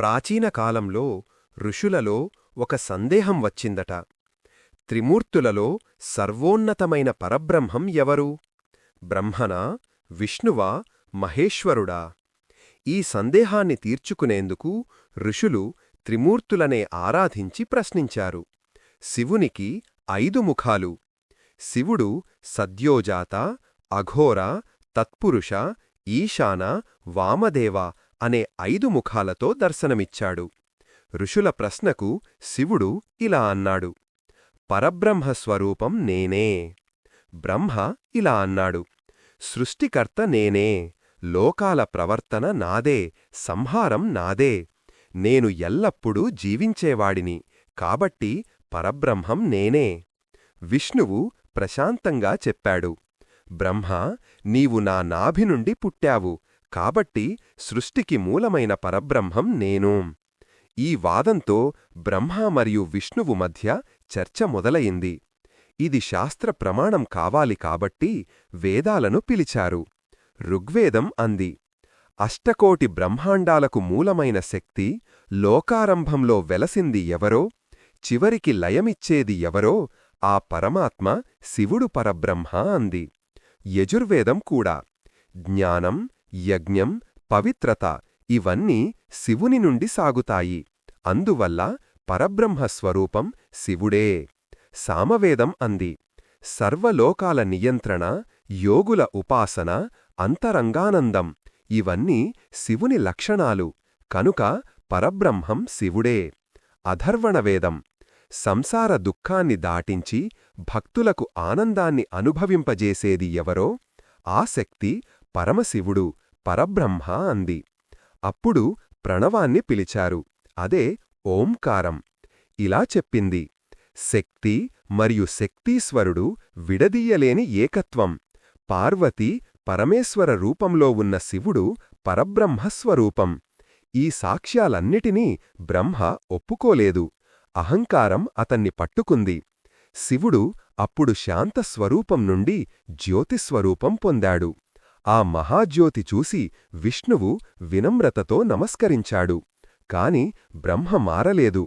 ప్రాచీన కాలంలో ఋషులలో ఒక సందేహం వచ్చిందట. త్రిమూర్తులలో సర్వోన్నతమైన పరబ్రహ్మం ఎవరు? బ్రహ్మనా? విష్ణువా? మహేశ్వరుడా? ఈ సందేహాన్ని తీర్చుకునేందుకు ఋషులు త్రిమూర్తులనే ఆరాధించి ప్రశ్నించారు. శివునికి ఐదు ముఖాలు. శివుడు సద్యోజాత అఘోర తత్పురుష ఈశాన వామదేవ అనే ఐదు ముఖాలతో దర్శనమిచ్చాడు. ఋషుల ప్రశ్నకు శివుడు ఇలా అన్నాడు. పరబ్రహ్మస్వరూపం నేనే. బ్రహ్మ ఇలా అన్నాడు. సృష్టికర్త నేనే. లోకాల ప్రవర్తన నాదే. సంహారం నాదే. నేను ఎల్లప్పుడూ జీవించేవాడిని. కాబట్టి పరబ్రహ్మం నేనే. విష్ణువు ప్రశాంతంగా చెప్పాడు. బ్రహ్మ నీవు నా నాభి నుండి పుట్టావు. కాబట్టి సృష్టికి మూలమైన పరబ్రహ్మం నేను. ఈ వాదంతో బ్రహ్మ మరియు విష్ణువు మధ్య చర్చ మొదలయింది. ఇది శాస్త్ర ప్రమాణం కావాలి కాబట్టి వేదాలను పిలిచారు. ఋగ్వేదం అంది. అష్టకోటి బ్రహ్మాండాలకు మూలమైన శక్తి లోకారంభంలో వెలసింది ఎవరో చివరికి లయమిచ్చేది ఎవరో ఆ పరమాత్మ శివుడు పరబ్రహ్మ అంది. యజుర్వేదం కూడా. జ్ఞానం యజ్ఞం పవిత్రత ఇవన్నీ శివుని నుండి సాగుతాయి. అందువల్ల పరబ్రహ్మస్వరూపం శివుడే. సామవేదం అంది. సర్వలోకాల నియంత్రణ యోగుల ఉపాసన అంతరంగానందం ఇవన్నీ శివుని లక్షణాలు. కనుక పరబ్రహ్మం శివుడే. అధర్వణవేదం సంసార దుఃఖాన్ని దాటించి భక్తులకు ఆనందాన్ని అనుభవింపజేసేది ఎవరో ఆ శక్తి పరమశివుడు. పరబ్రహ్మ అంది. అప్పుడు ప్రణవాన్ని పిలిచారు. అదే ఓంకారం. ఇలా చెప్పింది. శక్తి మరియు శక్తీశ్వరుడు విడదీయలేని ఏకత్వం. పార్వతి పరమేశ్వర రూపంలో ఉన్న శివుడు పరబ్రహ్మస్వరూపం ఈ సాక్ష్యాలన్నిటినీ బ్రహ్మ ఒప్పుకోలేదు. అహంకారం అతన్ని పట్టుకుంది. శివుడు అప్పుడు శాంతస్వరూపం నుండి జ్యోతిస్వరూపం పొందాడు. ఆ మహాజ్యోతి చూసి విష్ణువు వినమ్రతతో నమస్కరించాడు. కాని బ్రహ్మ మారలేదు.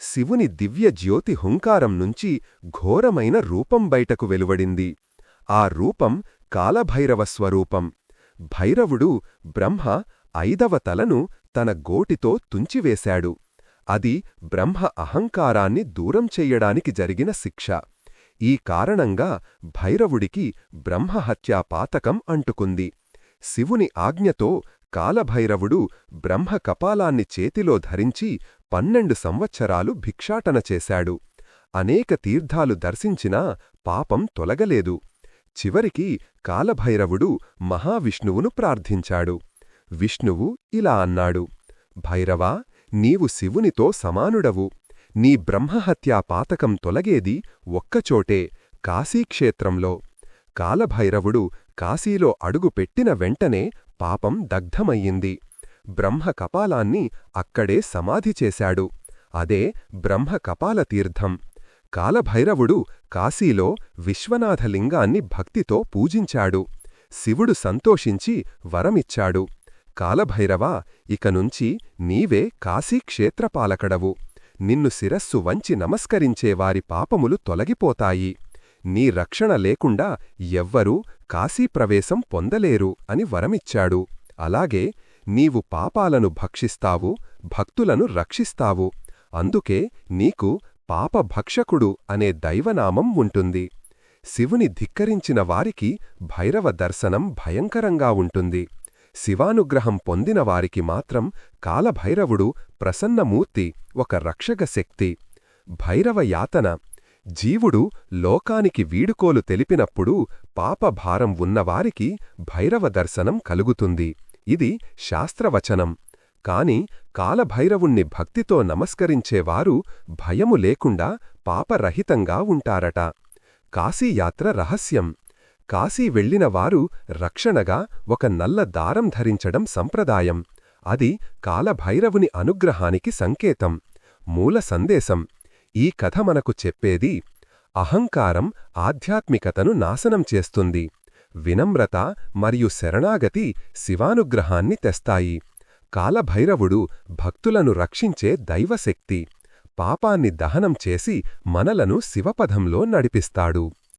శివుని దివ్య జ్యోతి హుంకారం నుంచి ఘోరమైన రూపం బయటకు వెలువడింది. ఆ రూపం కాలభైరవ స్వరూపం. భైరవుడు బ్రహ్మ ఐదవ తలను తన గోటితో తుంచివేశాడు. అది బ్రహ్మ అహంకారాన్ని దూరం చెయ్యడానికి జరిగిన శిక్ష. ఈ కారణంగా భైరవుడికి బ్రహ్మహత్యా పాతకం అంటుకుంది. శివుని ఆజ్ఞతో కాలభైరవుడు బ్రహ్మ కపాలాన్ని చేతిలో ధరించి పన్నెండు సంవత్సరాలు భిక్షాటన చేశాడు. అనేక తీర్థాలు దర్శించినా పాపం తొలగలేదు. చివరికి కాలభైరవుడు మహావిష్ణువును ప్రార్థించాడు. విష్ణువు ఇలా అన్నాడు భైరవా నీవు శివునితో సమానుడవు. నీ బ్రహ్మహత్యా పాతకం తొలగేది ఒక్కచోటే కాశీక్షేత్రంలో. కాలభైరవుడు కాశీలో అడుగుపెట్టిన వెంటనే పాపం దగ్ధమయ్యింది. బ్రహ్మ కపాలాన్ని అక్కడే సమాధి చేశాడు. అదే బ్రహ్మ కపాలతీర్థం కాలభైరవుడు కాశీలో విశ్వనాథలింగాన్ని భక్తితో పూజించాడు. శివుడు సంతోషించి వరమిచ్చాడు. కాలభైరవా ఇకనుంచి నీవే కాశీక్షేత్రపాలకడవు. నిన్ను శిరస్సు వంచి నమస్కరించేవారి పాపములు తొలగిపోతాయి. నీ రక్షణ లేకుండా ఎవ్వరూ కాశీప్రవేశం పొందలేరు అని వరమిచ్చాడు. అలాగే నీవు పాపాలను భక్షిస్తావు భక్తులను రక్షిస్తావు. అందుకే నీకు పాపభక్షకుడు అనే దైవనామం ఉంటుంది. శివుని ధిక్కరించిన వారికి భైరవ దర్శనం భయంకరంగా ఉంటుంది. శివానుగ్రహం పొందిన వారికి మాత్రం కాలభైరవుడు ప్రసన్నమూర్తి ఒక రక్షక శక్తి. భైరవ యాతన. జీవుడు లోకానికి వీడుకోలు తెలిపినప్పుడు పాపభారం ఉన్నవారికి భైరవ దర్శనం కలుగుతుంది. ఇది శాస్త్రవచనం. కాని కాలభైరవుణ్ణి భక్తితో నమస్కరించేవారు భయము లేకుండా పాపరహితంగా ఉంటారట. కాశీయాత్ర రహస్యం. కాశీ వెళ్ళిన వారు రక్షణగా ఒక నల్ల దారం ధరించడం సంప్రదాయం. అది కాలభైరవుని అనుగ్రహానికి సంకేతం. మూల సందేశం. ఈ కథ మనకు చెప్పేది అహంకారం ఆధ్యాత్మికతను నాశనం చేస్తుంది. వినమ్రత మరియు శరణాగతి శివానుగ్రహాన్ని తెస్తాయి. కాలభైరవుడు భక్తులను రక్షించే దైవశక్తి. పాపాన్ని దహనం చేసి మనలను శివపథంలో నడిపిస్తాడు.